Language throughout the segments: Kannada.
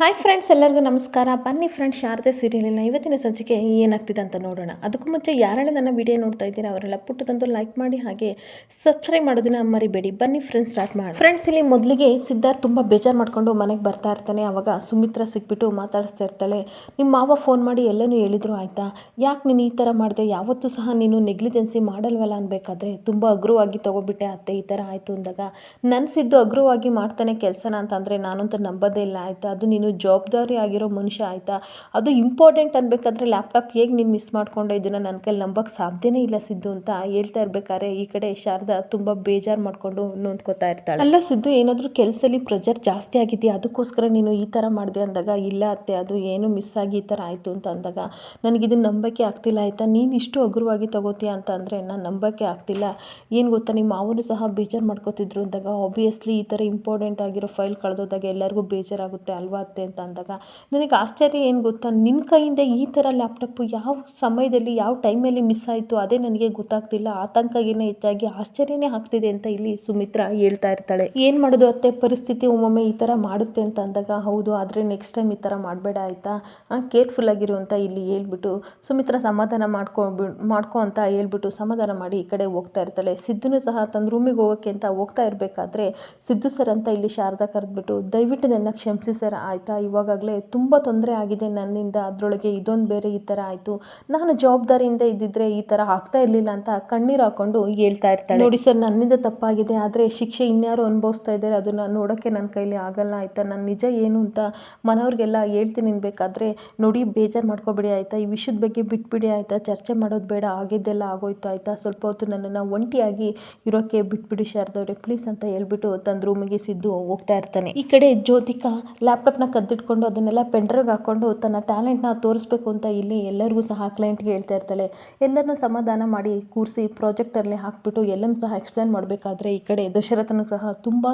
ಹಾಯ್ ಫ್ರೆಂಡ್ಸ್ ಎಲ್ಲರಿಗೂ ನಮಸ್ಕಾರ. ಬನ್ನಿ ಫ್ರೆಂಡ್ಸ್ ಶಾರದೆ ಸೀರಿಯಲ್ನ ಇವತ್ತಿನ ಸಂಚಿಕೆ ಏನಾಗ್ತಿದೆ ಅಂತ ನೋಡೋಣ. ಅದಕ್ಕೂ ಮುಂಚೆ ಯಾರೆಲ್ಲ ನನ್ನ ವಿಡಿಯೋ ನೋಡ್ತಾ ಇದ್ದೀರಾ, ಅವರೆಲ್ಲ ಪುಟ್ಟದೊಂದು ಲೈಕ್ ಮಾಡಿ ಹಾಗೆ ಸಬ್ಸ್ಕ್ರೈಬ್ ಮಾಡೋದನ್ನ ಮರಿಬೇಡಿ. ಬನ್ನಿ ಫ್ರೆಂಡ್ಸ್ ಸ್ಟಾರ್ಟ್ ಮಾಡಿ ಫ್ರೆಂಡ್ಸ್ ಇಲ್ಲಿ ಮೊದಲಿಗೆ ಸಿದ್ಧಾರ್ಥ ತುಂಬ ಬೇಜಾರು ಮಾಡಿಕೊಂಡು ಮನೆಗೆ ಬರ್ತಾ ಇರ್ತಾನೆ. ಅವಾಗ ಸುಮಿತ್ರ ಸಿಕ್ಬಿಟ್ಟು ಮಾತಾಡಿಸ್ತಾ ಇರ್ತಾಳೆ. ನಿಮ್ಮ ಮಾವ ಫೋನ್ ಮಾಡಿ ಎಲ್ಲನೂ ಹೇಳಿದ್ರು ಆಯಿತಾ? ಯಾಕೆ ನೀನು ಈ ಥರ ಮಾಡಿದೆ? ಯಾವತ್ತೂ ಸಹ ನೀನು ನೆಗ್ಲಿಜೆನ್ಸಿ ಮಾಡಲ್ವಲ್ಲ ಅನ್ಬೇಕಾದ್ರೆ? ತುಂಬ ಅಗ್ರವಾಗಿ ತೊಗೊಬಿಟ್ಟೆ ಅತ್ತೆ, ಈ ಥರ ಆಯಿತು ಅಂದಾಗ. ನನ್ನ ಸಿದ್ದು ಅಗ್ರವಾಗಿ ಮಾಡ್ತಾನೆ ಕೆಲಸನ ಅಂತಂದರೆ ನಾನಂತೂ ನಂಬೋದೇ ಇಲ್ಲ. ಆಯಿತಾ? ಅದು ನೀನು ಜವಾಬ್ದಾರಿ ಆಗಿರೋ ಮನುಷ್ಯ ಆಯಿತಾ? ಅದು ಇಂಪಾರ್ಟೆಂಟ್ ಅನ್ಬೇಕಾದ್ರೆ ಲ್ಯಾಪ್ಟಾಪ್ ಹೇಗೆ ನೀನು ಮಿಸ್ ಮಾಡ್ಕೊಂಡೆ ಇದನ್ನು ನನ್ನ ಕೈಲಿ ನಂಬಕ್ಕೆ ಸಾಧ್ಯನೇ ಇಲ್ಲ ಸಿದ್ದು ಅಂತ ಹೇಳ್ತಾ ಇರ್ಬೇಕಾದ್ರೆ ಈ ಕಡೆ ಶಾರದಾ ತುಂಬ ಬೇಜಾರು ಮಾಡಿಕೊಂಡು ನೊಂದ್ಕೋತಾ ಇರ್ತಾಳೆ. ಅಲ್ಲ ಸಿದ್ದು, ಏನಾದರೂ ಕೆಲಸದಲ್ಲಿ ಪ್ರೆಜರ್ ಜಾಸ್ತಿ ಆಗಿದೆಯಾ? ಅದಕ್ಕೋಸ್ಕರ ನೀನು ಈ ಥರ ಮಾಡಿದೆ ಅಂದಾಗ, ಇಲ್ಲ ಅತ್ತೆ, ಅದು ಏನು ಮಿಸ್ ಆಗಿ ಈ ಥರ ಆಯಿತು ಅಂತ ಅಂದಾಗ ನನಗಿದನ್ನು ನಂಬಕ್ಕೆ ಆಗ್ತಿಲ್ಲ ಆಯಿತಾ? ನೀನು ಇಷ್ಟು ಹಗುರವಾಗಿ ತಗೋತೀಯ ಅಂತ ಅಂದರೆ, ನಾನು ನಂಬಕ್ಕೆ ಆಗ್ತಿಲ್ಲ. ಏನು ಗೊತ್ತಾ? ನಿಮ್ಮ ಮಾವನು ಸಹ ಬೇಜಾರು ಮಾಡ್ಕೋತಿದ್ರು ಅಂದಾಗ ಆಬ್ವಿಯಸ್ಲಿ ಈ ಥರ ಇಂಪಾರ್ಟೆಂಟ್ ಆಗಿರೋ ಫೈಲ್ ಕಳೆದೋದಾಗ ಎಲ್ಲರಿಗೂ ಬೇಜಾರಾಗುತ್ತೆ ಅಲ್ವಾ ಅತ್ತೆ? ಅಂತ ಅಂದಾಗ, ನನಗೆ ಆಶ್ಚರ್ಯ ಏನು ಗೊತ್ತಾ? ನಿನ್ನ ಕೈಯಿಂದ ಈ ಥರ ಲ್ಯಾಪ್ಟಾಪು ಯಾವ ಸಮಯದಲ್ಲಿ, ಯಾವ ಟೈಮಲ್ಲಿ ಮಿಸ್ ಆಯಿತು? ಅದೇ ನನಗೆ ಗೊತ್ತಾಗ್ತಿಲ್ಲ. ಆತಂಕಗಿನ್ನ ಹೆಚ್ಚಾಗಿ ಆಶ್ಚರ್ಯನೇ ಆಗ್ತಿದೆ ಅಂತ ಇಲ್ಲಿ ಸುಮಿತ್ರಾ ಹೇಳ್ತಾ ಇರ್ತಾಳೆ. ಏನು ಮಾಡೋದು ಅತ್ತೆ? ಪರಿಸ್ಥಿತಿ ಒಮ್ಮೊಮ್ಮೆ ಈ ಥರ ಮಾಡುತ್ತೆ ಅಂತ ಅಂದಾಗ, ಹೌದು, ಆದರೆ ನೆಕ್ಸ್ಟ್ ಟೈಮ್ ಈ ಥರ ಮಾಡಬೇಡ, ಆಯಿತಾ? ಕೇರ್ಫುಲ್ ಆಗಿರು ಅಂತ ಇಲ್ಲಿ ಹೇಳ್ಬಿಟ್ಟು ಸುಮಿತ್ರಾ ಸಮಾಧಾನ ಮಾಡ್ಕೊ ಮಾಡ್ಕೊ ಅಂತ ಹೇಳ್ಬಿಟ್ಟು ಸಮಾಧಾನ ಮಾಡಿ ಈ ಕಡೆ ಹೋಗ್ತಾ ಇರ್ತಾಳೆ. ಸಿದ್ದುನು ಸಹ ತನ್ನ ರೂಮಿಗೆ ಹೋಗೋಕ್ಕೆ ಅಂತ ಹೋಗ್ತಾ ಇರಬೇಕಾದ್ರೆ, ಸಿದ್ದು ಸರ್ ಅಂತ ಇಲ್ಲಿ ಶಾರದಾ ಕರೆದ್ಬಿಟ್ಟು, ದಯವಿಟ್ಟು ನನ್ನ ಕ್ಷಮಿಸಿ ಸರ್ ಆಯಿತಾ. ಇವಾಗಲೇ ತುಂಬ ತೊಂದರೆ ಆಗಿದೆ ನನ್ನಿಂದ. ಅದರೊಳಗೆ ಇದೊಂದು ಬೇರೆ ಈ ಥರ ಆಯಿತು. ನಾನು ಜವಾಬ್ದಾರಿಯಿಂದ ಇದ್ದಿದ್ರೆ ಈ ಥರ ಆಗ್ತಾ ಇರಲಿಲ್ಲ ಅಂತ ಕಣ್ಣೀರು ಹಾಕೊಂಡು ಹೇಳ್ತಾ ಇರ್ತಾಳೆ. ನೋಡಿ ಸರ್, ನನ್ನಿಂದ ತಪ್ಪಾಗಿದೆ, ಆದರೆ ಶಿಕ್ಷೆ ಇನ್ಯಾರು ಅನುಭವಿಸ್ತಾ ಇದ್ದಾರೆ ಅದನ್ನು ನೋಡೋಕ್ಕೆ ನನ್ನ ಕೈಲಿ ಆಗಲ್ಲ ಆಯಿತಾ? ನಾನು ನಿಜ ಏನು ಅಂತ ಮನೆಯವ್ರಿಗೆಲ್ಲ ಹೇಳ್ತೀನಿ ಬೇಕಾದರೆ ನೋಡಿ, ಬೇಜಾರು ಮಾಡ್ಕೋಬೇಡಿ ಆಯಿತಾ? ಈ ವಿಷಯದ ಬಗ್ಗೆ ಬಿಟ್ಬಿಡಿ ಆಯಿತಾ? ಚರ್ಚೆ ಮಾಡೋದು ಬೇಡ, ಆಗಿದ್ದೆಲ್ಲ ಆಗೋಯ್ತು ಆಯಿತಾ? ಸ್ವಲ್ಪ ಹೊತ್ತು ನನ್ನನ್ನು ಒಂಟಿಯಾಗಿ ಇರೋಕ್ಕೆ ಬಿಟ್ಬಿಡಿ ಶಾರದವ್ರೆ. ಪ್ಲೀಸ್ ಅಂತ ಹೇಳ್ಬಿಟ್ಟು ತನ್ನ ರೂಮಿಗೆ ಸಿದ್ದು ಹೋಗ್ತಾ ಇರ್ತಾನೆ. ಈ ಕಡೆ ಜ್ಯೋತಿಕಾ ಲ್ಯಾಪ್ಟಾಪ್ನ ಕದ್ದಿಟ್ಕೊಂಡು ಅದನ್ನೆಲ್ಲ ಪೆಂಡ್ರಿಗೆ ಹಾಕ್ಕೊಂಡು ತನ್ನ ಟ್ಯಾಲೆಂಟ್ನ ತೋರಿಸ್ಬೇಕು ಅಂತ ಇಲ್ಲಿ ಎಲ್ಲರಿಗೂ ಸಹ ಕ್ಲೈಂಟ್ಗೆ ಹೇಳ್ತಾ ಇರ್ತಾಳೆ. ಎಲ್ಲರನ್ನೂ ಸಮಾಧಾನ ಮಾಡಿ ಕೂರಿಸಿ ಪ್ರಾಜೆಕ್ಟಲ್ಲಿ ಹಾಕ್ಬಿಟ್ಟು ಎಲ್ಲನೂ ಸಹ ಎಕ್ಸ್ಪ್ಲೇನ್ ಮಾಡಬೇಕಾದ್ರೆ ಈ ಕಡೆ ದಶರಥನೂ ಸಹ ತುಂಬ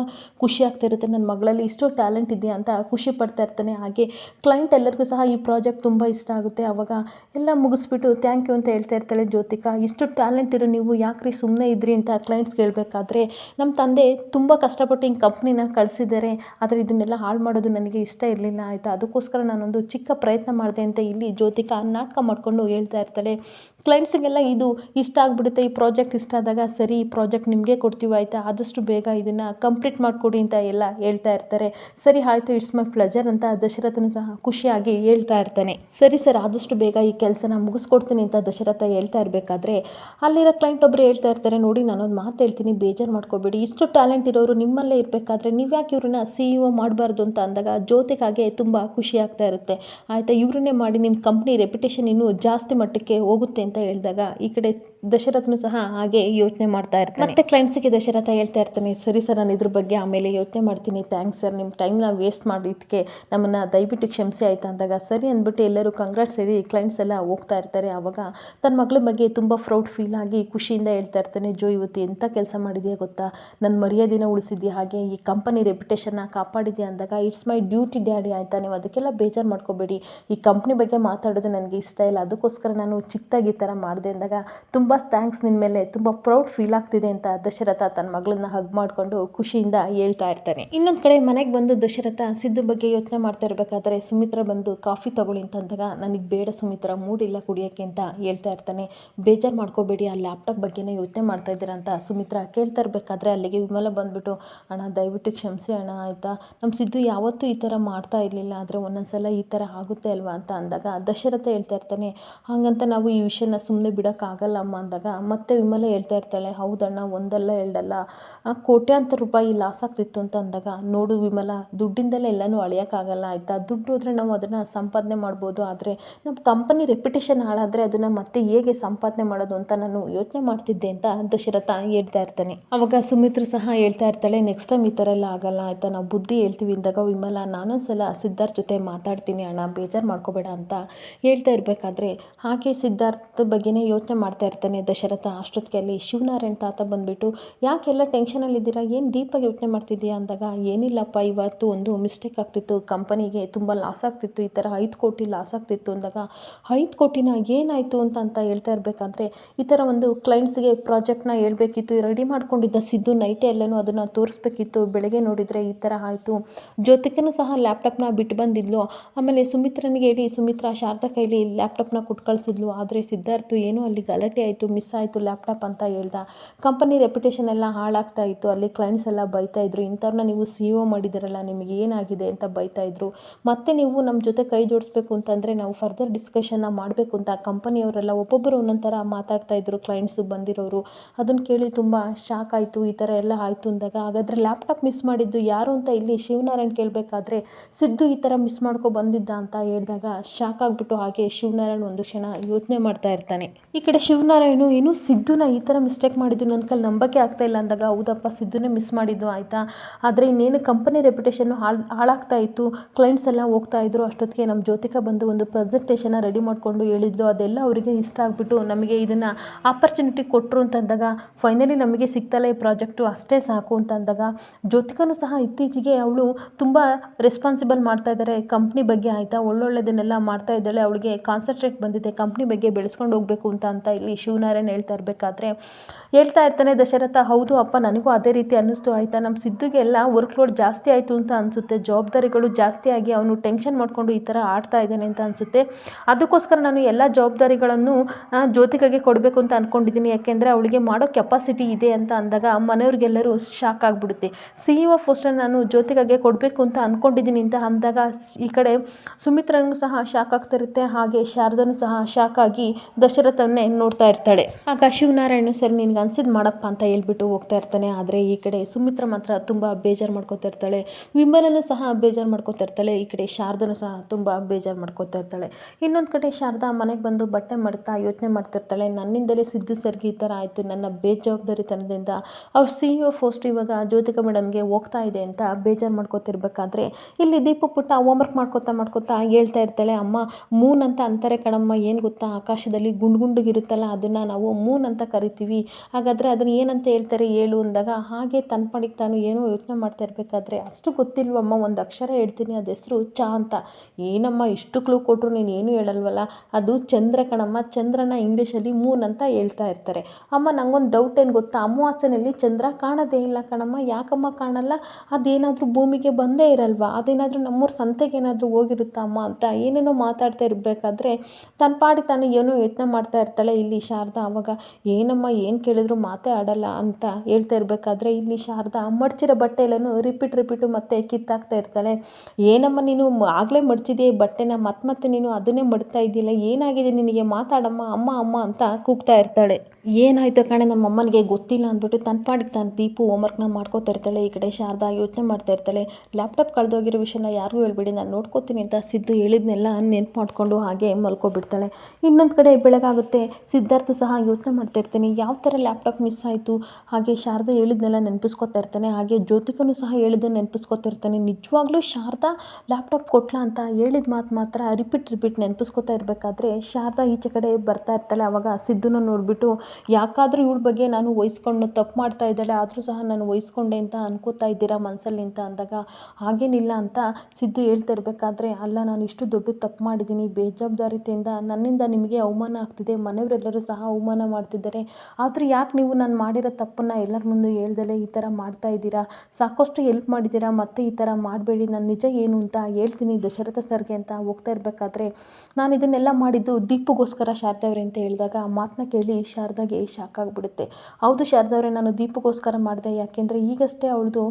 ಖುಷಿ ಆಗ್ತಾ ಇರುತ್ತೆ. ನನ್ನ ಮಗಳಲ್ಲಿ ಇಷ್ಟೋ ಟ್ಯಾಲೆಂಟ್ ಇದೆಯಾ? ಅಂತ ಖುಷಿ ಪಡ್ತಾ ಇರ್ತಾನೆ. ಹಾಗೆ ಕ್ಲೈಂಟ್ ಎಲ್ಲರಿಗೂ ಸಹ ಈ ಪ್ರಾಜೆಕ್ಟ್ ತುಂಬ ಇಷ್ಟ ಆಗುತ್ತೆ. ಆವಾಗ ಎಲ್ಲ ಮುಗಿಸ್ಬಿಟ್ಟು ಥ್ಯಾಂಕ್ ಯು ಅಂತ ಹೇಳ್ತಾ ಇರ್ತಾಳೆ ಜ್ಯೋತಿಕಾ. ಇಷ್ಟು ಟ್ಯಾಲೆಂಟ್ ಇರೋ ನೀವು ಯಾಕ್ರಿ ಸುಮ್ಮನೆ ಇದ್ರಿ? ಅಂತ ಕ್ಲೈಂಟ್ಸ್ ಕೇಳಬೇಕಾದ್ರೆ ನಮ್ಮ ತಂದೆ ತುಂಬ ಕಷ್ಟಪಟ್ಟು ಹಿಂಗೆ ಕಂಪ್ನಿನ ಕಳಿಸಿದ್ದಾರೆ. ಆದರೆ ಇದನ್ನೆಲ್ಲ ಹಾಳು ಮಾಡೋದು ನನಗೆ ಇಷ್ಟ ಇರಲಿಲ್ಲ ಆಯಿತಾ? ಅದಕ್ಕೋಸ್ಕರ ನಾನೊಂದು ಚಿಕ್ಕ ಪ್ರಯತ್ನ ಮಾಡಿದೆ ಅಂತ ಇಲ್ಲಿ ಜ್ಯೋತಿಕಾ ನಾಟಕ ಮಾಡಿಕೊಂಡು ಹೇಳ್ತಾ ಇರ್ತಾಳೆ. ಕ್ಲೈಂಟ್ಸಿಗೆಲ್ಲ ಇದು ಇಷ್ಟ ಆಗಿಬಿಡುತ್ತೆ, ಈ ಪ್ರಾಜೆಕ್ಟ್ ಇಷ್ಟ ಆದಾಗ ಸರಿ, ಈ ಪ್ರಾಜೆಕ್ಟ್ ನಿಮಗೆ ಕೊಡ್ತೀವಿ ಆಯಿತಾ, ಆದಷ್ಟು ಬೇಗ ಇದನ್ನು ಕಂಪ್ಲೀಟ್ ಮಾಡಿಕೊಡಿ ಅಂತ ಎಲ್ಲ ಹೇಳ್ತಾ ಇರ್ತಾರೆ. ಸರಿ, ಆಯಿತು ಇಟ್ಸ್ ಮೈ ಪ್ಲೆಜರ್ ಅಂತ ದಶರಥನು ಸಹ ಖುಷಿಯಾಗಿ ಹೇಳ್ತಾ ಇರ್ತಾನೆ. ಸರಿ ಸರ್, ಆದಷ್ಟು ಬೇಗ ಈ ಕೆಲಸನ ಮುಗಿಸ್ಕೊಡ್ತೀನಿ ಅಂತ ದಶರಥ ಹೇಳ್ತಾ ಇರಬೇಕಾದ್ರೆ, ಅಲ್ಲಿರೋ ಕ್ಲೈಂಟ್ ಒಬ್ಬರು ಹೇಳ್ತಾ ಇರ್ತಾರೆ, ನೋಡಿ, ನಾನೊಂದು ಮಾತು ಹೇಳ್ತೀನಿ, ಬೇಜಾರು ಮಾಡ್ಕೋಬೇಡಿ. ಇಷ್ಟು ಟ್ಯಾಲೆಂಟ್ ಇರೋರು ನಿಮ್ಮಲ್ಲೇ ಇರಬೇಕಾದ್ರೆ ನೀವು ಯಾಕೆ ಇವ್ರನ್ನ ಸಿ ಇ ಒ ಮಾಡಬಾರ್ದು ಅಂತ ಅಂದಾಗ ಜ್ಯೋತಿಗಾಗೆ ತುಂಬ ಖುಷಿ ಆಗ್ತಾ ಇರುತ್ತೆ. ಆಯಿತಾ, ಇವರನ್ನೇ ಮಾಡಿ ನಿಮ್ಮ ಕಂಪ್ನಿ ರೆಪ್ಯುಟೇಷನ್ ಇನ್ನೂ ಜಾಸ್ತಿ ಮಟ್ಟಕ್ಕೆ ಹೋಗುತ್ತೆ ಅಂತ ಹೇಳಿದಾಗ ಈ ಕಡೆ ದಶರಥನು ಸಹ ಹಾಗೆ ಯೋಚನೆ ಮಾಡ್ತಾ ಇರ್ತಾನೆ. ಮತ್ತೆ ಕ್ಲೈಂಟ್ಸಿಗೆ ದಶರಥ ಹೇಳ್ತಾ ಇರ್ತಾನೆ, ಸರಿ ಸರ್, ನಾನು ಇದ್ರ ಬಗ್ಗೆ ಆಮೇಲೆ ಯೋಚನೆ ಮಾಡ್ತೀನಿ ಥ್ಯಾಂಕ್ಸ್ ಸರ್ ನಿಮ್ಮ ಟೈಮ್ನ ವೇಸ್ಟ್ ಮಾಡಿದ್ದಕ್ಕೆ ನಮ್ಮನ್ನು ದಯವಿಟ್ಟು ಕ್ಷಮಿಸಿ ಆಯ್ತಾ? ಅಂದಾಗ, ಸರಿ, ಅಂದ್ಬಿಟ್ಟು ಎಲ್ಲರೂ ಕಂಗ್ರಾಟ್ಸ್ ಹೇಳಿ ಕ್ಲೈಂಟ್ಸ್ ಎಲ್ಲ ಹೋಗ್ತಾ ಇರ್ತಾರೆ. ಆವಾಗ ತನ್ನ ಮಗಳ ಬಗ್ಗೆ ತುಂಬ ಪ್ರೌಡ್ ಫೀಲ್ ಆಗಿ ಖುಷಿಯಿಂದ ಹೇಳ್ತಾ ಇರ್ತಾನೆ, ಜೋ, ಇವತ್ತು ಎಂಥ ಕೆಲಸ ಮಾಡಿದೆಯಾ ಗೊತ್ತಾ? ನನ್ನ ಮರ್ಯಾದಿನ ಉಳಿಸಿದ್ಯಾ? ಹಾಗೆ ಈ ಕಂಪನಿ ರೆಪ್ಯುಟೇಷನ್ನ ಕಾಪಾಡಿದ್ಯಾ? ಅಂದಾಗ ಇಟ್ಸ್ ಮೈ ಡ್ಯೂಟಿ ಡ್ಯಾಡಿ ಆಯ್ತಾ? ನೀವು ಅದಕ್ಕೆಲ್ಲ ಬೇಜಾರು ಮಾಡ್ಕೋಬೇಡಿ. ಈ ಕಂಪ್ನಿ ಬಗ್ಗೆ ಮಾತಾಡೋದು ನನಗೆ ಇಷ್ಟ ಇಲ್ಲ. ಅದಕ್ಕೋಸ್ಕರ ನಾನು ಚಿಕ್ಕದಾಗಿ ಥರ ಮಾಡಿದೆ ಅಂದಾಗ ತುಂಬ ಥ್ಯಾಂಕ್ಸ್ ನಿನ್ನ ಮೇಲೆ, ತುಂಬ ಪ್ರೌಡ್ ಫೀಲ್ ಆಗ್ತಿದೆ ಅಂತ ದಶರಥ ತನ್ನ ಮಗಳನ್ನ ಹಗ್ ಮಾಡಿಕೊಂಡು ಖುಷಿಯಿಂದ ಹೇಳ್ತಾ ಇರ್ತಾನೆ. ಇನ್ನೊಂದು ಕಡೆ ಮನೆಗೆ ಬಂದು ದಶರಥ ಸಿದ್ದು ಬಗ್ಗೆ ಯೋಚನೆ ಮಾಡ್ತಾ ಇರಬೇಕಾದ್ರೆ ಸುಮಿತ್ರ ಬಂದು ಕಾಫಿ ತಗೊಳ್ಳಿ ಅಂತ ಅಂದಾಗ ನನಗೆ ಬೇಡ ಸುಮಿತ್ರ ಮೂಡಿಲ್ಲ ಕುಡಿಯೋಕ್ಕೆ ಅಂತ ಹೇಳ್ತಾ ಇರ್ತಾನೆ. ಬೇಜಾರು ಮಾಡ್ಕೋಬೇಡಿ, ಆ ಲ್ಯಾಪ್ಟಾಪ್ ಬಗ್ಗೆನೇ ಯೋಚನೆ ಮಾಡ್ತಾ ಇದ್ದೀರಾ ಅಂತ ಸುಮಿತ್ರ ಕೇಳ್ತಾ ಇರಬೇಕಾದ್ರೆ ಅಲ್ಲಿಗೆ ವಿಮಲ ಬಂದುಬಿಟ್ಟು, ಅಣ್ಣ, ದಯವಿಟ್ಟು ಕ್ಷಮಿಸಿ ಅಣ್ಣ, ಆಯಿತಾ? ನಮ್ಮ ಸಿದ್ದು ಯಾವತ್ತೂ ಈ ಥರ ಮಾಡ್ತಾ ಇರಲಿಲ್ಲ, ಆದರೆ ಒಂದೊಂದು ಸಲ ಈ ಥರ ಆಗುತ್ತೆ ಅಲ್ವಾ? ಅಂತ ಅಂದಾಗ ದಶರಥ ಹೇಳ್ತಾ ಇರ್ತಾನೆ, ಹಾಗಂತ ನಾವು ಈ ವಿಷಯನ ಸುಮ್ಮನೆ ಬಿಡೋಕ್ಕಾಗಲ್ಲ ಅಮ್ಮ ಅಂದಾಗ ಮತ್ತೆ ವಿಮಲ ಹೇಳ್ತಾ ಇರ್ತಾಳೆ, ಹೌದಣ್ಣ, ಒಂದಲ್ಲ ಎರಡಲ್ಲ. ಕೋಟ್ಯಾಂತರ ರೂಪಾಯಿ ಲಾಸ್ ಆಗ್ತಿತ್ತು ಅಂತ ಅಂದಾಗ, ನೋಡು ವಿಮಲ, ದುಡ್ಡಿಂದಲೇ ಎಲ್ಲನೂ ಅಳಿಯೋಕ್ಕಾಗಲ್ಲ, ಆಯಿತಾ? ದುಡ್ಡು ಹೋದರೆ ನಾವು ಅದನ್ನು ಸಂಪಾದನೆ ಮಾಡ್ಬೋದು, ಆದರೆ ನಮ್ಮ ಕಂಪನಿ ರೆಪ್ಯುಟೇಷನ್ ಹಾಳಾದರೆ ಅದನ್ನು ಮತ್ತೆ ಹೇಗೆ ಸಂಪಾದನೆ ಮಾಡೋದು ಅಂತ ನಾನು ಯೋಚನೆ ಮಾಡ್ತಿದ್ದೆ ಅಂತ ದಶರಥ ಹೇಳ್ತಾ ಇರ್ತಾನೆ. ಅವಾಗ ಸುಮಿತ್ರ ಸಹ ಹೇಳ್ತಾ ಇರ್ತಾಳೆ ನೆಕ್ಸ್ಟ್ ಟೈಮ್ ಈ ಥರ ಎಲ್ಲ ಆಗಲ್ಲ, ಆಯಿತಾ? ನಾವು ಬುದ್ಧಿ ಹೇಳ್ತೀವಿ ಅಂದಾಗ ವಿಮಲ, ನಾನೊಂದ್ಸಲ ಸಿದ್ಧಾರ್ಥ ಜೊತೆ ಮಾತಾಡ್ತೀನಿ ಅಣ್ಣ, ಬೇಜಾರು ಮಾಡ್ಕೋಬೇಡ ಅಂತ ಹೇಳ್ತಾ ಇರಬೇಕಾದ್ರೆ, ಹಾಗೆ ಸಿದ್ಧಾರ್ಥ್ ಬಗ್ಗೆನೇ ಯೋಚನೆ ಮಾಡ್ತಾ ಇರ್ತಾನೆ ದಶರಥ. ಅಷ್ಟೊತ್ತಿಗೆ ಅಲ್ಲಿ ಶಿವನಾರಾಯಣ ತಾತ ಬಂದುಬಿಟ್ಟು ಯಾಕೆಲ್ಲ ಟೆನ್ಷನಲ್ಲಿದ್ದೀರಾ ಏನು ಡೀಪಾಗಿ ಯೋಚನೆ ಮಾಡ್ತಿದ್ದೀಯಾ? ಅಂದಾಗ, ಏನಿಲ್ಲಪ್ಪ, ಇವತ್ತು ಒಂದು ಮಿಸ್ಟೇಕ್ ಆಗ್ತಿತ್ತು. ಕಂಪನಿಗೆ ತುಂಬ ಲಾಸ್ ಆಗ್ತಿತ್ತು. ಈ ಥರ ಐದು ಕೋಟಿ ಲಾಸ್ ಆಗ್ತಿತ್ತು. ಅಂದಾಗ, ಐದು ಕೋಟಿನ ಏನಾಯಿತು ಅಂತ ಅಂತ ಹೇಳ್ತಾ ಇರಬೇಕಾದ್ರೆ, ಈ ಥರ ಒಂದು ಕ್ಲೈಂಟ್ಸ್ಗೆ ಪ್ರಾಜೆಕ್ಟ್ನ ಹೇಳ್ಬೇಕಿತ್ತು. ರೆಡಿ ಮಾಡ್ಕೊಂಡಿದ್ದ ಸಿದ್ದು ನೈಟೇ ಎಲ್ಲನೂ ಅದನ್ನು ತೋರಿಸ್ಬೇಕಿತ್ತು. ಬೆಳಗ್ಗೆ ನೋಡಿದರೆ ಈ ಥರ ಆಯಿತು. ಜೊತೆಗೂ ಸಹ ಲ್ಯಾಪ್ಟಾಪ್ನ ಬಿಟ್ಟು ಬಂದಿದ್ಲು. ಆಮೇಲೆ ಸುಮಿತ್ರನಿಗೆ ಹೇಳಿ, ಸುಮಿತ್ರಾ, ಶಾರದಾ ಕೈಲಿ ಲ್ಯಾಪ್ಟಾಪ್ನ ಕೊಟ್ಟು ಆದರೆ ಆದರೆ ಸಿದ್ಧಾರ್ಥ್ ಏನೋ ಅಲ್ಲಿ ಗಲಾಟೆ ಆಯಿತು, ಮಿಸ್ ಆಯಿತು, ಲ್ಯಾಪ್ಟಾಪ್ ಅಂತ ಹೇಳ್ದ. ಕಂಪನಿ ರೆಪ್ಯುಟೇಷನ್ ಎಲ್ಲ ಹಾಳಾಗ್ತಾ ಇತ್ತು, ಅಲ್ಲಿ ಕ್ಲೈಂಟ್ಸ್ ಎಲ್ಲ ಬೈತಾ ಇದ್ರು. ಇಂಥವ್ರನ್ನ ನೀವು ಸಿ ಒ ಮಾಡಿದಿರಲ್ಲ ನಿಮಗೆ ಏನಾಗಿದೆ ಅಂತ ಬೈತಾ ಇದ್ರು. ಮತ್ತೆ ನೀವು ನಮ್ಮ ಜೊತೆ ಕೈ ಜೋಡಿಸ್ಬೇಕು ಅಂತಂದರೆ ನಾವು ಫರ್ದರ್ ಡಿಸ್ಕಷನ್ನ ಮಾಡಬೇಕು ಅಂತ ಕಂಪನಿಯವರೆಲ್ಲ ಒಬ್ಬೊಬ್ಬರು ಒಂದೊಂದು ಥರ ಮಾತಾಡ್ತಾ ಇದ್ರು ಕ್ಲೈಂಟ್ಸು ಬಂದಿರೋರು. ಅದನ್ನು ಕೇಳಿ ತುಂಬ ಶಾಕ್ ಆಯಿತು, ಈ ಥರ ಎಲ್ಲ ಆಯಿತು ಅಂದಾಗ, ಹಾಗಾದರೆ ಲ್ಯಾಪ್ಟಾಪ್ ಮಿಸ್ ಮಾಡಿದ್ದು ಯಾರು ಅಂತ ಇಲ್ಲಿ ಶಿವನಾರಾಯಣ್ ಕೇಳಬೇಕಾದ್ರೆ, ಸಿದ್ದು ಈ ಥರ ಮಿಸ್ ಮಾಡ್ಕೊ ಬಂದಿದ್ದ ಅಂತ ಹೇಳಿದಾಗ ಶಾಕ್ ಆಗಿಬಿಟ್ಟು ಹಾಗೆ ಶಿವನಾರಾಯಣ್ ಒಂದು ಕ್ಷಣ ಯೋಚನೆ ಮಾಡ್ತಾ ಇರ್ತಾನೆ. ಈ ಕಡೆ ಶಿವನಾರಾಯಣ, ಏನು ಸಿದ್ದುನ ಈ ಥರ ಮಿಸ್ಟೇಕ್ ಮಾಡಿದ್ದು? ನನ್ನ ಕೈಲಿ ನಂಬಕ್ಕೆ ಆಗ್ತಾ ಇಲ್ಲ. ಅಂದಾಗ, ಹೌದಪ್ಪ ಸಿದ್ದುನೇ ಮಿಸ್ ಮಾಡಿದ್ದು, ಆಯಿತಾ? ಆದರೆ ಇನ್ನೇನು ಕಂಪನಿ ರೆಪ್ಯುಟೇಷನ್ನು ಹಾಳು, ಹಾಳಾಗ್ತಾ ಇತ್ತು. ಕ್ಲೈಂಟ್ಸ್ ಎಲ್ಲ ಹೋಗ್ತಾ ಇದ್ರು. ಅಷ್ಟೊತ್ತಿಗೆ ನಮ್ಮ ಜ್ಯೋತಿಕ ಬಂದು ಒಂದು ಪ್ರೆಸೆಂಟೇಷನ್ನ ರೆಡಿ ಮಾಡಿಕೊಂಡು ಹೇಳಿದ್ಲು. ಅದೆಲ್ಲ ಅವರಿಗೆ ಇಷ್ಟ ಆಗಿಬಿಟ್ಟು ನಮಗೆ ಇದನ್ನು ಆಪರ್ಚುನಿಟಿ ಕೊಟ್ಟರು ಅಂತಂದಾಗ ಫೈನಲಿ ನಮಗೆ ಸಿಗ್ತಲ್ಲ ಈ ಪ್ರಾಜೆಕ್ಟು ಅಷ್ಟೇ ಸಾಕು. ಅಂತ ಅಂದಾಗ ಜ್ಯೋತಿಕನೂ ಸಹ ಇತ್ತೀಚೆಗೆ ಅವಳು ತುಂಬ ರೆಸ್ಪಾನ್ಸಿಬಲ್ ಮಾಡ್ತಾ ಇದ್ದಾರೆ. ಕಂಪ್ನಿ ಬಗ್ಗೆ ಆಯಿತಾ? ಒಳ್ಳೊಳ್ಳೆದನ್ನೆಲ್ಲ ಮಾಡ್ತಾ ಇದ್ದಾಳೆ. ಅವಳಿಗೆ ಕಾನ್ಸಂಟ್ರೇಟ್ ಬಂದಿದೆ. ಕಂಪ್ನಿ ಬಗ್ಗೆ ಬೆಳೆಸ್ಕೊಂಡು ಹೋಗಬೇಕು ಅಂತ ಅಂತ ಇಲ್ಲಿ ಶಿವನಾರಾಯಣ ಹೇಳ್ತಾ ಇರಬೇಕಾದ್ರೆ, ಹೇಳ್ತಾ ಇರ್ತಾನೆ, ದಶರಥ, ಹೌದು ಅಪ್ಪ, ನನಗೂ ಅದೇ ರೀತಿ ಅನ್ನಿಸ್ತು. ಆಯಿತಾ ನಮ್ಮ ಸಿದ್ದುಗೆಲ್ಲ ವರ್ಕ್ ಲೋಡ್ ಜಾಸ್ತಿ ಆಯಿತು ಅಂತ ಅನಿಸುತ್ತೆ. ಜವಾಬ್ದಾರಿಗಳು ಜಾಸ್ತಿ ಆಗಿ ಅವನು ಟೆನ್ಷನ್ ಮಾಡಿಕೊಂಡು ಈ ಥರ ಆಡ್ತಾ ಇದ್ದಾನೆ ಅಂತ ಅನಿಸುತ್ತೆ. ಅದಕ್ಕೋಸ್ಕರ ನಾನು ಎಲ್ಲ ಜವಾಬ್ದಾರಿಗಳನ್ನು ಜ್ಯೋತಿಕಾಗೆ ಕೊಡಬೇಕು ಅಂತ ಅಂದ್ಕೊಂಡಿದ್ದೀನಿ ಯಾಕೆಂದರೆ ಅವಳಿಗೆ ಮಾಡೋ ಕೆಪಾಸಿಟಿ ಇದೆ ಅಂತ ಅಂದಾಗ ಮನೆಯವ್ರಿಗೆಲ್ಲರೂ ಶಾಕ್ ಆಗಿಬಿಡುತ್ತೆ. ಸಿ ಇ ಒ ಪೋಸ್ಟನ್ನು ನಾನು ಜ್ಯೋತಿಕಾಗೆ ಕೊಡಬೇಕು ಅಂತ ಅಂದ್ಕೊಂಡಿದ್ದೀನಿ ಅಂತ ಅಂದಾಗ ಈ ಕಡೆ ಸುಮಿತ್ರನಿಗೂ ಸಹ ಶಾಕ್ ಆಗ್ತಿರುತ್ತೆ ಹಾಗೆ ಶಾರದನೂ ಸಹ ಶಾಕ್ ಆಗಿ ದಶರಥವನ್ನೇ ನೋಡ್ತಾ ಇರ್ತಾಳೆ. ಆಗ ಶಿವನಾರಾಯಣ, ಸರಿ, ನಿನ್ಗೆ ಅನ್ಸಿದ್ದು ಮಾಡಪ್ಪ ಅಂತ ಹೇಳ್ಬಿಟ್ಟು ಹೋಗ್ತಾ ಇರ್ತಾನೆ. ಆದರೆ ಈ ಕಡೆ ಸುಮಿತ್ರ ಮಾತ್ರ ತುಂಬ ಬೇಜಾರು ಮಾಡ್ಕೋತಾ ಇರ್ತಾಳೆ. ವಿಮಲನು ಸಹ ಬೇಜಾರು ಮಾಡ್ಕೋತಾ ಇರ್ತಾಳೆ. ಈ ಕಡೆ ಶಾರದನು ಸಹ ತುಂಬ ಬೇಜಾರು ಮಾಡ್ಕೋತಾ ಇರ್ತಾಳೆ. ಇನ್ನೊಂದು ಕಡೆ ಶಾರದಾ ಮನೆಗೆ ಬಂದು ಬಟ್ಟೆ ಮಾಡ್ತಾ ಯೋಚನೆ ಮಾಡ್ತಿರ್ತಾಳೆ ನನ್ನಿಂದಲೇ ಸಿದ್ದು ಸರ್ಗೆ ಈ ಥರ ಆಯಿತು. ನನ್ನ ಬೇಜವಾಬ್ದಾರಿತನದಿಂದ ಅವ್ರ ಸಿ ಇ ಒ ಪೋಸ್ಟ್ ಇವಾಗ ಜ್ಯೋತಿಕಾ ಮೇಡಮ್ಗೆ ಹೋಗ್ತಾ ಇದೆ ಅಂತ ಬೇಜಾರು ಮಾಡ್ಕೋತಿರ್ಬೇಕಾದ್ರೆ ಇಲ್ಲಿ ದೀಪ ಪುಟ್ಟ ಹೋಮ್ವರ್ಕ್ ಮಾಡ್ಕೋತಾ ಮಾಡ್ಕೋತಾ ಹೇಳ್ತಾ ಇರ್ತಾಳೆ. ಅಮ್ಮ, ಮೂನ್ ಅಂತ ಅಂತಾರೆ ಕಣಮ್ಮ. ಏನು ಗೊತ್ತಾ? ಆಕಾಶದಲ್ಲಿ ಗುಂಡು ಗುಂಡುಗಿರುತ್ತಲ್ಲ, ಅದನ್ನು ನಾವು ಮೂನ್ ಅಂತ ಕರಿತೀವಿ. ಹಾಗಾದರೆ ಅದನ್ನು ಏನಂತ ಹೇಳ್ತಾರೆ ಹೇಳು ಅಂದಾಗ, ಹಾಗೆ ತನ್ನ ಪಾಡಿಗೆ ತಾನು ಏನೋ ಯೋಚನೆ ಮಾಡ್ತಾ ಇರಬೇಕಾದ್ರೆ, ಅಷ್ಟು ಗೊತ್ತಿಲ್ವಮ್ಮ, ಒಂದು ಅಕ್ಷರ ಹೇಳ್ತೀನಿ, ಅದು ಹೆಸರು ಚ ಅಂತ. ಏನಮ್ಮ, ಇಷ್ಟು ಕ್ಲೂ ಕೊಟ್ಟರು ನೀನು ಏನು ಹೇಳಲ್ವಲ್ಲ? ಅದು ಚಂದ್ರ ಕಣಮ್ಮ, ಚಂದ್ರನ ಇಂಗ್ಲೀಷಲ್ಲಿ ಮೂನ್ ಅಂತ ಹೇಳ್ತಾ ಇರ್ತಾರೆ. ಅಮ್ಮ, ನಂಗೊಂದು ಡೌಟ್ ಏನು ಗೊತ್ತಾ? ಅಮಾವಾಸ್ಯೆನಲ್ಲಿ ಚಂದ್ರ ಕಾಣೋದೇ ಇಲ್ಲ ಕಣಮ್ಮ. ಯಾಕಮ್ಮ ಕಾಣಲ್ಲ? ಅದೇನಾದರೂ ಭೂಮಿಗೆ ಬಂದೇ ಇರಲ್ವಾ? ಅದೇನಾದರೂ ನಮ್ಮೂರ ಸಂತೆಗೆ ಏನಾದರೂ ಹೋಗಿರುತ್ತಾ ಅಮ್ಮ ಅಂತ ಏನೇನೋ ಮಾತಾಡ್ತಾ ಇರಬೇಕಾದ್ರೆ ತನ್ನ ಪಾಡಿಗೆ ತಾನು ಏನೋ ಯೋಚನೆ ಮಾಡ್ತಾ ಇರ್ತಾಳೆ, ಇಲ್ಲಿ ಶಾರದಾ, ಅವಾಗ ಏನಮ್ಮ, ಏನು ಕೇಳಿದ್ರು ಮಾತೇ ಆಡಲ್ಲ ಅಂತ ಹೇಳ್ತಾ ಇರಬೇಕಾದ್ರೆ ಇಲ್ಲಿ ಶಾರದಾ ಮಡ್ಚಿರೋ ಬಟ್ಟೆಯಲ್ಲೂ ರಿಪೀಟ್, ರಿಪೀಟು ಮತ್ತೆ ಕಿತ್ತಾಕ್ತಾ ಇರ್ತಾಳೆ. ಏನಮ್ಮ, ನೀನು ಆಗಲೇ ಮಡ್ಚಿದೆಯೇ ಬಟ್ಟೆನ? ಮತ್ತೆ ಮತ್ತೆ ನೀನು ಅದನ್ನೇ ಮಡ್ತಾ ಇದ್ದಿಲ್ಲ ಏನಾಗಿದೆ ನಿನಗೆ? ಮಾತಾಡಮ್ಮ, ಅಮ್ಮ ಅಮ್ಮ ಅಂತ ಕೂಗ್ತಾ ಇರ್ತಾಳೆ. ಏನಾಯ್ತು ಕಣೆ ನಮ್ಮ ಅಮ್ಮನಿಗೆ ಗೊತ್ತಿಲ್ಲ ಅಂದ್ಬಿಟ್ಟು ತನ್ನ ಪಾಡಿಗೆ ತಾನು ದೀಪು ಹೋಮ್ವರ್ಕ್ನ ಮಾಡ್ಕೋತಾ ಇರ್ತಾಳೆ, ಈ ಕಡೆ ಶಾರದಾ ಯೋಚನೆ ಮಾಡ್ತಾ ಇರ್ತಾಳೆ. ಲ್ಯಾಪ್ಟಾಪ್ ಕಳೆದೋಗಿರೋ ವಿಷಯನ ಯಾರಿಗೂ ಹೇಳ್ಬೇಡಿ, ನಾನು ನೋಡ್ಕೋತೀನಿ ಅಂತ ಸಿದ್ದು ಹೇಳಿದ್ನೆಲ್ಲ ನೆನ್ಪು ಮಾಡಿಕೊಂಡು ಹಾಗೆ ಮಲ್ಕೊಬಿಡ್ತಾಳೆ. ಇನ್ನೊಂದು ಕಡೆ ಬೆಳಗಾಗುತ್ತೆ, ಸಿದ್ಧಾರ್ಥ ಸಹ ಯೋಚನೆ ಮಾಡ್ತಾ ಇರ್ತಾನೆ, ಯಾವ ಥರ ಲ್ಯಾಪ್ಟಾಪ್ ಮಿಸ್ ಆಯಿತು? ಹಾಗೆ ಶಾರದಾ ಹೇಳಿದ್ನೆಲ್ಲ ನೆನಪಿಸ್ಕೊತಾ ಇರ್ತಾನೆ, ಹಾಗೆ ಜ್ಯೋತಿಕನು ಸಹ ಹೇಳಿದ್ದು ನೆನಪಿಸ್ಕೊತಾ ಇರ್ತಾನೆ. ನಿಜವಾಗ್ಲೂ ಶಾರದಾ ಲ್ಯಾಪ್ಟಾಪ್ ಕೊಟ್ಲಾ ಅಂತ ಹೇಳಿದ ಮಾತು ಮಾತ್ರ ರಿಪೀಟ್ ರಿಪೀಟ್ ನೆನಪಿಸ್ಕೊತಾ ಇರಬೇಕಾದ್ರೆ ಶಾರದಾ ಈಚೆ ಕಡೆ ಬರ್ತಾ ಇರ್ತಾಳೆ, ಅವಾಗ ಸಿದ್ದುನ ನೋಡಿಬಿಟ್ಟು ಯಾಕಾದರೂ ಇವಳ ಬಗ್ಗೆ ನಾನು ವಹಿಸ್ಕೊಂಡು ತಪ್ಪು ಮಾಡ್ತಾ ಇದ್ದಾಳೆ, ಆದರೂ ಸಹ ನಾನು ವಹಿಸ್ಕೊಂಡೆ ಅಂತ ಅನ್ಕೋತಾ ಇದ್ದೀರಾ ಮನಸ್ಸಲ್ಲಿ ಅಂತ ಅಂದಾಗ, ಹಾಗೇನಿಲ್ಲ ಅಂತ ಸಿದ್ದು ಹೇಳ್ತಾ ಇರಬೇಕಾದ್ರೆ, ಅಲ್ಲ ನಾನು ಇಷ್ಟು ದೊಡ್ಡ ತಪ್ಪು ಮಾಡಿದ್ದೀನಿ, ಬೇಜವಾಬ್ದಾರಿತೆಯಿಂದ ನನ್ನಿಂದ ನಿಮಗೆ ಅವಮಾನ ಆಗ್ತಿದೆ, ಮನೆಯವರೆಲ್ಲರೂ ಸಹ ಅವಮಾನ ಮಾಡ್ತಿದ್ದಾರೆ, ಆದರೂ ಯಾಕೆ ನೀವು ನಾನು ಮಾಡಿರೋ ತಪ್ಪನ್ನು ಎಲ್ಲರ ಮುಂದೆ ಹೇಳ್ದಲೆ ಈ ಥರ ಮಾಡ್ತಾ ಇದ್ದೀರಾ? ಸಾಕಷ್ಟು ಹೆಲ್ಪ್ ಮಾಡಿದ್ದೀರಾ? ಮತ್ತೆ ಈ ಥರ ಮಾಡಬೇಡಿ, ನಾನು ನಿಜ ಏನು ಅಂತ ಹೇಳ್ತೀನಿ ದಶರಥ ಸರ್ಗೆ ಅಂತ ಹೋಗ್ತಾ ಇರಬೇಕಾದ್ರೆ, ನಾನು ಇದನ್ನೆಲ್ಲ ಮಾಡಿದ್ದು ದೀಪಗೋಸ್ಕರ ಶಾರದವ್ರೆ ಅಂತ ಹೇಳಿದಾಗ ಆ ಮಾತನ್ನ ಕೇಳಿ ಶಾರದಾಗೆ ಶಾಕ್ ಆಗಿಬಿಡುತ್ತೆ. ಹೌದು ಶಾರದವ್ರೆ ನಾನು ದೀಪಕ್ಕೋಸ್ಕರ ಮಾಡಿದೆ. ಯಾಕೆಂದರೆ ಈಗಷ್ಟೇ ಅವಳದು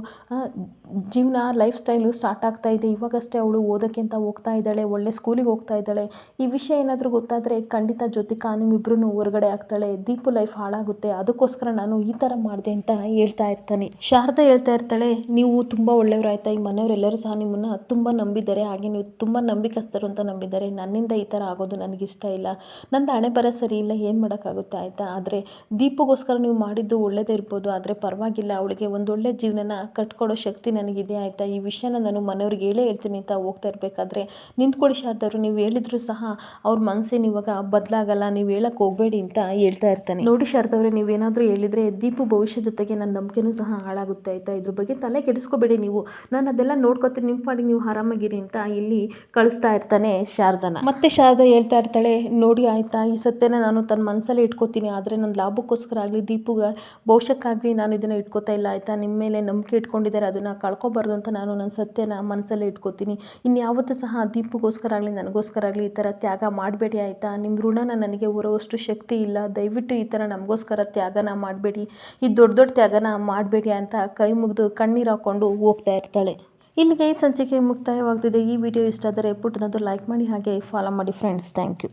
ಜೀವನ ಲೈಫ್ ಸ್ಟೈಲು ಸ್ಟಾರ್ಟ್ ಆಗ್ತಾ ಇದೆ. ಇವಾಗಷ್ಟೇ ಅವಳು ಓದೋಕ್ಕೆ ಅಂತ ಹೋಗ್ತಾ ಇದ್ದಾಳೆ, ಒಳ್ಳೆ ಸ್ಕೂಲಿಗೆ ಹೋಗ್ತಾ ಇದ್ದಾಳೆ. ಈ ವಿಷಯ ಏನಾದರೂ ಗೊತ್ತಾದರೆ ಖಂಡಿತ ಜ್ಯೋತಿಕಾ ನಿಮ್ಮಿಬ್ರು ಹೊರಗಡೆ ಆಗ್ತಾಳೆ. ದೀಪು ಲೈಫ್ ಹಾಳಾಗುತ್ತೆ. ಅದಕ್ಕೋಸ್ಕರ ನಾನು ಈ ಥರ ಮಾಡಿದೆ ಅಂತ ಹೇಳ್ತಾ ಇರ್ತಾನೆ. ಶಾರದಾ ಹೇಳ್ತಾ ಇರ್ತಾಳೆ, ನೀವು ತುಂಬ ಒಳ್ಳೆಯವರು ಆಯ್ತಾ? ಈ ಮನೆಯವರೆಲ್ಲರೂ ಸಹ ನಿಮ್ಮನ್ನು ತುಂಬ ನಂಬಿದ್ದಾರೆ. ಹಾಗೆ ನೀವು ತುಂಬ ನಂಬಿಕಸ್ತರು ಅಂತ ನಂಬಿದ್ದಾರೆ. ನನ್ನಿಂದ ಈ ಥರ ಆಗೋದು ನನಗಿಷ್ಟ ಇಲ್ಲ. ನಂದು ಹಣೆ ಬರ ಸರಿ ಇಲ್ಲ. ಏನು ಮಾಡೋಕ್ಕಾಗುತ್ತೆ? ಆಯಿತಾ? ಆದರೆ ದೀಪಗೋಸ್ಕರ ನೀವು ಮಾಡಿದ್ದು ಒಳ್ಳೇದೇ ಇರ್ಬೋದು, ಆದರೆ ಪರವಾಗಿಲ್ಲ. ಅವಳಿಗೆ ಒಂದೊಳ್ಳೆ ಜೀವನನ ಕಟ್ಕೊಡೋ ಶಕ್ತಿ ನನಗಿದೆ, ಆಯಿತಾ? ಈ ವಿಷಯನ ನಾನು ಮನೆಯವ್ರಿಗೆ ಹೇಳೇ ಹೇಳ್ತೀನಿ ಅಂತ ಹೋಗ್ತಾ ಇರಬೇಕಾದ್ರೆ, ನಿಂತ್ಕೊಳ್ಳಿ ಶಾರದವರು, ನೀವು ಹೇಳಿದ್ರು ಸಹ ಅವ್ರ ಮನಸ್ಸೇನು ಇವಾಗ ಬದಲಾಗಲ್ಲ, ನೀವು ಹೇಳಕ್ಕೆ ಹೋಗಬೇಡಿ ಅಂತ ಹೇಳ್ತಾ ಇರ್ತಾನೆ. ನೋಡಿ ಶಾರದವ್ರೆ, ನೀವೇನಾದರೂ ಹೇಳಿದರೆ ದೀಪು ಭವಿಷ್ಯ ಜೊತೆಗೆ ನನ್ನ ನಂಬಿಕೆನೂ ಸಹ ಹಾಳಾಗುತ್ತೆ, ಆಯಿತಾ? ಇದ್ರ ಬಗ್ಗೆ ತಲೆ ಕೆಡಿಸ್ಕೋಬೇಡಿ ನೀವು. ನಾನು ಅದೆಲ್ಲ ನೋಡ್ಕೊತೀನಿ ನಿಮ್ಮ ಪಾಡಿಗೆ ನೀವು ಆರಾಮಾಗಿರಿ ಅಂತ ಇಲ್ಲಿ ಕಳಿಸ್ತಾ ಇರ್ತಾನೆ ಶಾರದನ. ಮತ್ತೆ ಶಾರದಾ ಹೇಳ್ತಾ ಇರ್ತಾಳೆ, ನೋಡಿ ಆಯಿತಾ, ಈ ಸತ್ಯನ ನಾನು ತನ್ನ ಮನಸ್ಸಲ್ಲೇ ಇಟ್ಕೋತೀನಿ ಆದರೆ ನನ್ನ ಲಾಭಕ್ಕೋಸ್ಕರ ಆಗಲಿ, ದೀಪಗ, ಭವಿಷ್ಯಕ್ಕಾಗಲಿ ನಾನು ಇದನ್ನು ಇಟ್ಕೋತಾ ಇಲ್ಲ, ಆಯಿತಾ? ನಿಮ್ಮ ಮೇಲೆ ನಂಬಿಕೆ ಇಟ್ಕೊಂಡಿದ್ದಾರೆ, ಅದನ್ನು ಕಳ್ಕೊಬಾರ್ದು ಅಂತ ನಾನು ನನ್ನ ಸತ್ಯನ ಮನಸ್ಸಲ್ಲೇ ಇಟ್ಕೋತೀನಿ. ಇನ್ಯಾವತ್ತೂ ಸಹ ದೀಪಗೋಸ್ಕರ ಆಗಲಿ, ನನಗೋಸ್ಕರ ಆಗಲಿ ಈ ಥರ ತ್ಯಾಗ ಮಾಡಬೇಡಿ, ಆಯಿತಾ? ನಿಮ್ಮ ಋಣನ ನನಗೆ ಹೊರೋವಷ್ಟು ಶಕ್ತಿ ಇಲ್ಲ. ದಯವಿಟ್ಟು ಈ ಥರ ನಮಗೋಸ್ಕರ ತ್ಯಾಗನ ಮಾಡಬೇಡಿ. ಈ ದೊಡ್ಡ ದೊಡ್ಡ ತ್ಯಾಗನ ಮಾಡಬೇಡಿ ಅಂತ ಕೈ ಮುಗಿದು ಕಣ್ಣೀರು ಹಾಕ್ಕೊಂಡು ಹೋಗ್ತಾ ಇರ್ತಾಳೆ. ಇಲ್ಲಿಗೆ ಈ ಸಂಚಿಕೆ ಮುಕ್ತಾಯವಾಗ್ತಿದೆ. ಈ ವಿಡಿಯೋ ಇಷ್ಟ ಆದರೆ ಪುಟ್ಟನದು ಲೈಕ್ ಮಾಡಿ, ಹಾಗೆ ಫಾಲೋ ಮಾಡಿ ಫ್ರೆಂಡ್ಸ್ ಥ್ಯಾಂಕ್ ಯು